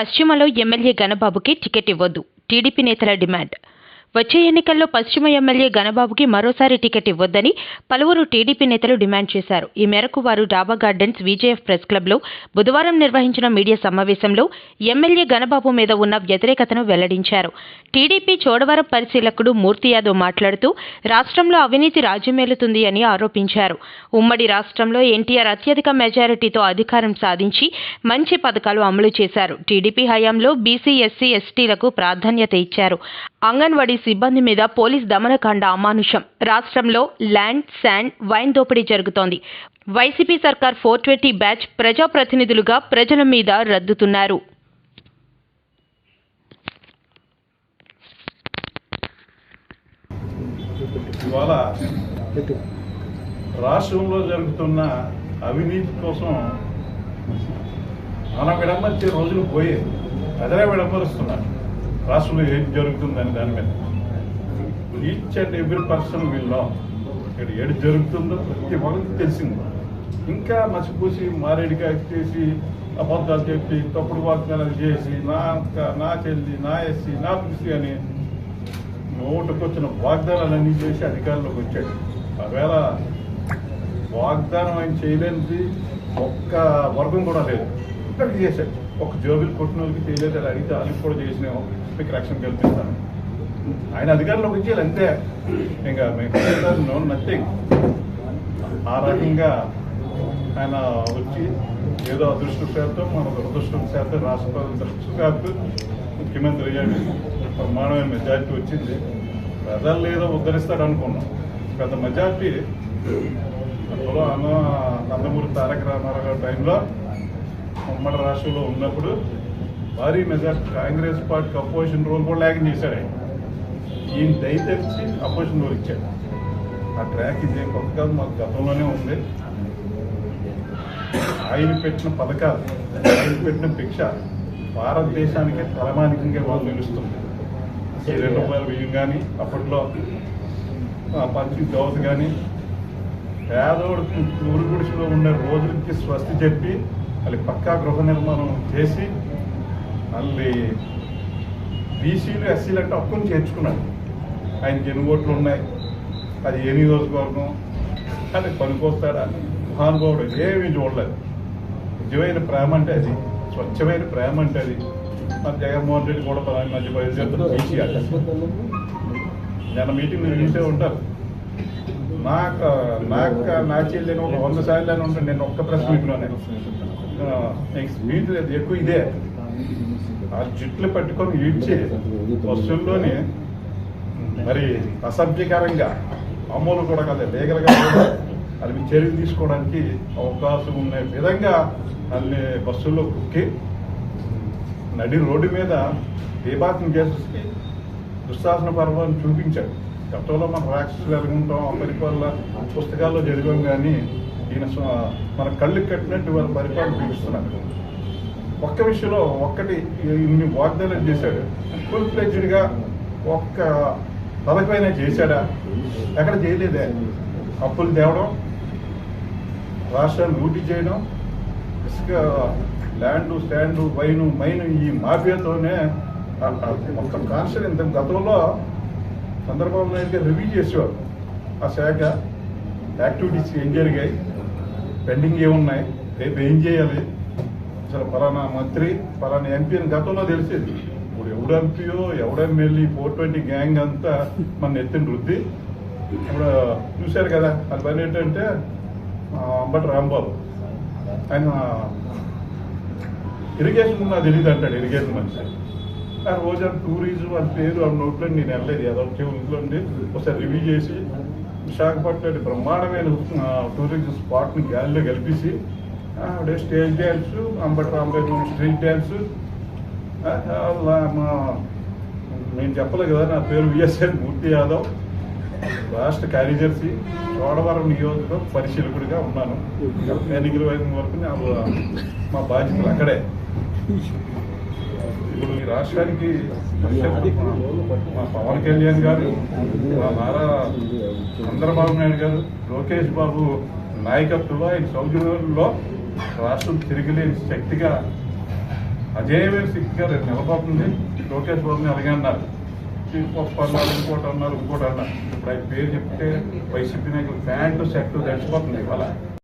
పశ్చిమలో MLA గణబాబుకి ticket ఇవ్వద్దు. TDP నేతల డిమాండ్. వచ్చే ఎన్నికల్లో పశ్చిమ ఎమ్మెల్యే గణబాబుకి మరోసారి టికెట్ ఇవ్వొద్దని పలువురు టీడీపీ నేతలు డిమాండ్ చేశారు. ఈ మేరకు వారు డాబా గార్డెన్స్ విజేఎఫ్ ప్రెస్ క్లబ్లో బుధవారం నిర్వహించిన మీడియా సమావేశంలో ఎమ్మెల్యే గణబాబు మీద ఉన్న వ్యతిరేకతను వెల్లడించారు. టీడీపీ చోడవరం పరిశీలకుడు మూర్తి యాదవ్ మాట్లాడుతూ రాష్ట్రంలో అవినీతి రాజ్యమేలుతుంది అని ఆరోపించారు. ఉమ్మడి రాష్ట్రంలో ఎన్టీఆర్ అత్యధిక మెజారిటీతో అధికారం సాధించి మంచి పథకాలు అమలు చేశారు. టీడీపీ హయాంలో బీసీ ఎస్సీ ఎస్టీలకు ప్రాధాన్యత ఇచ్చారు. అంగన్వాడీ సిబ్బంది మీద పోలీస్ దమనకాండ అమానుషం. రాష్ట్రంలో ల్యాండ్ శాండ్ వైన్ దోపిడీ జరుగుతోంది. వైసీపీ సర్కార్ ఫోర్ ట్వంటీ బ్యాచ్ ప్రజాప్రతినిధులుగా ప్రజల మీద రద్దుతున్నారు. ఇవాళ రాష్ట్రంలో జరుగుతున్న అవినీతి కోసం మన విడమర్చే రోజులు పోయే ప్రజలే విడమరుస్తున్నారు. రాష్ట్రంలో ఏం జరుగుతుందని దాని మీద. ఈచ్ అండ్ ఎవ్రీ పర్సన్ వీళ్ళు ఇక్కడ ఏడు జరుగుతుందో ప్రతి ఒక్కరికి తెలిసింది. ఇంకా మసిపూసి మారేడిగా చేసి అబద్ధాలు చెప్పి తప్పుడు వాగ్దానాలు చేసి నా అక్క నా చెల్లి నా ఎస్సీ నా పిసి అని నోటుకొచ్చిన వాగ్దానాలన్నీ చేసి అధికారంలోకి వచ్చాడు. ఒకవేళ వాగ్దానం ఆయన చేయలేనిది ఒక్క వర్గం కూడా లేదు. ఇక్కడికి చేశాడు. ఒక జోబిల్ కొట్టిన వాళ్ళకి చేయలేదు. అని అడిగితే వాళ్ళకి కూడా చేసినాము. మీకు రక్షణ కల్పిస్తాను. ఆయన అధికారంలోకి వచ్చేయాలి అంతే. ఇంకా నో నథింగ్ ఆ రకంగా ఆయన వచ్చి ఏదో అదృష్టశాత్తు మన దురదృష్టం శాతం రాష్ట్ర దృష్టశాత్తు ముఖ్యమంత్రి అయ్యాడు ప్రమాణమైన మెజార్టీ వచ్చింది. ప్రజలు ఏదో ఉద్ధరిస్తాడు అనుకున్నాం. పెద్ద మెజార్టీ అందులో అన్న నందమూరి తారక రామారావు గారి టైంలో ఉమ్మడి రాష్ట్రంలో ఉన్నప్పుడు భారీ మెజార్టీ కాంగ్రెస్ పార్టీకి అపోజిషన్ రోల్ కూడా లేకుండా చేశాడు ఆయన. ఈయన దయతెచ్చి అపోజిషన్ ఇచ్చాడు ఆ ట్రాక్ ఇదే కొత్త కాదు మాకు గతంలోనే ఉంది. ఆయన పెట్టిన పథకాలు ఆయన పెట్టిన భిక్ష భారతదేశానికే తలమానికంగా వాళ్ళు నిలుస్తుంది ఈ రెండు రూపాయల బియ్యం కానీ అప్పట్లో పంచి దోశ కానీ పేదోడు ఊరు గుడిసెలో ఉండే రోజులకి స్వస్తి చెప్పి మళ్ళీ పక్కా గృహ నిర్మాణం చేసి మళ్ళీ బీసీలు ఎస్సీలు అంటే హక్కును చేర్చుకున్నాడు ఆయనకి ఎన్ని ఓట్లు ఉన్నాయి? అది ఏ నియోజకవర్గం? అది పనికొస్తాడా? మహానుభావుడు ఏమీ చూడలేదు. నిజమైన ప్రేమ అంటే అది. స్వచ్ఛమైన ప్రేమ అంటే అది. మరి జగన్మోహన్ రెడ్డి కూడా పలాని మధ్య బయలుదేరుతారు బీసీ అడ్డ నిన్న మీటింగ్ చూసే ఉంటారు. నాకు నాకు నా చెల్లిని ఒక వంద సార్లు అని ఉంటాను నేను ఒక్క ప్రెస్ మీట్లోనే స్పీడ్ లేదు. ఎక్కువ ఇదే. ఆ జుట్లు పట్టుకొని ఈడ్చి బస్సుల్లోనే మరి అసభ్యకరంగా మామూలు కూడా కదా లీగల్గా కూడా అది మీ చర్యలు తీసుకోవడానికి అవకాశం ఉన్న విధంగా అన్ని బస్సుల్లో కుక్కి నడి రోడ్డు మీద బీభాతం కేసుకి దుశ్శాసన పర్వాన్ని చూపించాడు. గతంలో మన రాక్షసులు ఎలాగుంటాం ఆ పుస్తకాల్లో చదివాం కానీ ఈయన మన కళ్ళు కట్టినట్టు వాళ్ళ పరిపాలన చూపిస్తున్నారు ఒక్క విషయంలో ఒక్కటి ఇన్ని వాగ్దానాలు చేశాడు. ఫుల్ ఫ్లెడ్జ్డ్గా ఒక్క పథకమైన చేశాడా? ఎక్కడ చేయలేదే. అప్పులు తేవడం రాష్ట్రాన్ని లూటీ చేయడం ఇసుక ల్యాండ్ స్టాండ్ వైను మైను ఈ మాఫియాతోనే మొత్తం కాన్స్టర్ ఇంత గతంలో చంద్రబాబు నాయుడు గారు రివ్యూ చేసేవారు. ఆ శాఖ యాక్టివిటీస్ ఏం జరిగాయి? పెండింగ్ ఏమున్నాయి? రేపు ఏం చేయాలి? అసలు ఫలానా మంత్రి ఫలానా ఎంపీ అని గతంలో తెలిసేది. ఇప్పుడు ఎవడు ఎవడం వెళ్ళి ఫోర్ ట్వంటీ గ్యాంగ్ అంతా మన ఎత్తిన వృద్ధి ఇప్పుడు చూశారు కదా అది పని ఏంటంటే అంబటి రాంబాబు. ఆయన ఇరిగేషన్ నాకు తెలియదు అంటాడు ఇరిగేషన్ మనిషి. ఆ రోజు ఆ టూరిజం అని పేరు ఆ నోట్లో నేను వెళ్ళలేదు ఏదో ఇంట్లో ఉండి ఒకసారి రివ్యూ చేసి విశాఖపట్నం బ్రహ్మాండమైన టూరిజం స్పాట్ని గాలిలో కల్పించి ఆవిడ stage dance Ambati Rambabu street dance మా నేను చెప్పలేదు కదా నా పేరు విఎస్ఎన్ మూర్తి యాదవ్. రాష్ట్ర కార్యదర్శి చోడవరం నియోజకవర్గం పరిశీలకుడిగా ఉన్నాను. ఎన్నికల వరకు నా- మా బాధ్యతలు అక్కడే. ఇప్పుడు ఈ రాష్ట్రానికి మా పవన్ కళ్యాణ్ గారు మా నారా చంద్రబాబు నాయుడు గారు లోకేష్ బాబు నాయకత్వంలో ఆయన సౌజన్యంలో రాష్ట్రం తిరిగిలేని శక్తిగా అజయ్ సిక్ సిగ్గా నిలబడుతుంది లోకేష్ బాబుని అలాగే అన్నారు. ఇంకొక అన్నారు ఇంకోటి అన్నారు ఇంకోటి అన్నారు. ఇప్పుడు ఆయన పేరు చెప్తే వైసీపీ నాయకులు ప్యాంటు షర్టు దడిచిపోతుంది ఇవాళ.